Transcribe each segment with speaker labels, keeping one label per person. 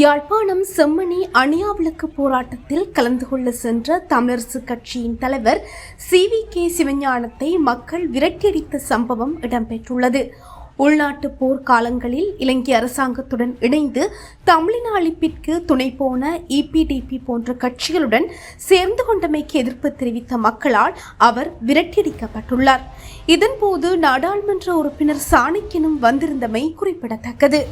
Speaker 1: யாழ்ப்பாணம் செம்மணி அணியாவிளக்கு போராட்டத்தில் கலந்து கொள்ள சென்ற தமிழரசு கட்சியின் தலைவர் சி வி கே சிவஞானத்தை மக்கள் விரட்டியடித்த சம்பவம் இடம்பெற்றுள்ளது. உள்நாட்டு போர்க்காலங்களில் இலங்கை அரசாங்கத்துடன் இணைந்து தமிழின அழிப்பிற்கு துணை போன இபிடிபி போன்ற கட்சிகளுடன் சேர்ந்து கொண்டமைக்கு எதிர்ப்பு தெரிவித்த மக்களால் அவர் விரட்டியடிக்கப்பட்டுள்ளார். இதன்போது நாடாளுமன்ற உறுப்பினர் சாணிக்கனும் வந்திருந்தமை குறிப்பிடத்தக்கது.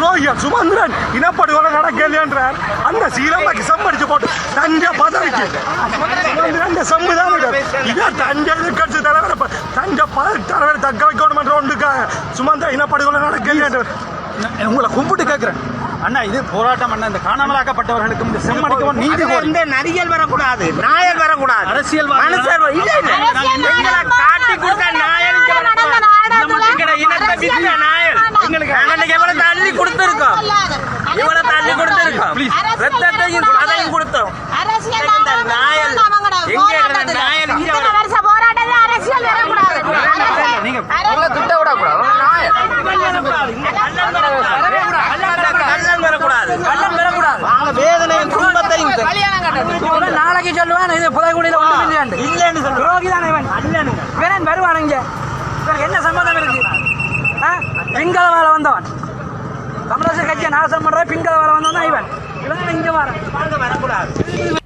Speaker 2: துரோகியம் சுமந்திரன் இனப்படுகொலை நடக்கலையன்றார். அந்த சீலம்பாக்கு சம்படிச்சு போட்டு தஞ்சை பதவிக்கு. சுமந்திரன் சம்புதான் இதே தஞ்சை எதிர்கட்சி தலைவர் தஞ்சை பதவி தலைவர் தக்க வைக்கணும் ஒன்றுக்காக சுமந்திர இனப்படுகொலை நடக்கலையன்றார் உங்களை கும்பிட்டு கேட்கிறேன் அண்ணா இது போராட்டம் அண்ணா. இந்த காணாமலாக்கப்பட்டவர்களுக்கும் இந்த செம்மணிக்கும் நீதி
Speaker 3: இந்த நரிகள் வரக்கூடாது நாயல் வரக்கூடாது.
Speaker 2: அரசியல்
Speaker 3: மனுஷர் இல்ல
Speaker 4: நாளைக்கு சொல்லுவான் இது புதைக்குடியில் ஒன்றும் இல்லையாண்டு.
Speaker 3: இல்லைன்னு
Speaker 4: தானே இவன். இவன் வருவான் இங்க. இவனுக்கு என்ன சம்மந்தம் இருக்கு? ஆ? பின்கலவால வந்தவன். தமிழரசு கட்சியை நாசம் பண்ற பின்கலவால வந்தவன் தான் இவன். இவன் இங்க வரான்.
Speaker 3: வரக்கூடாது.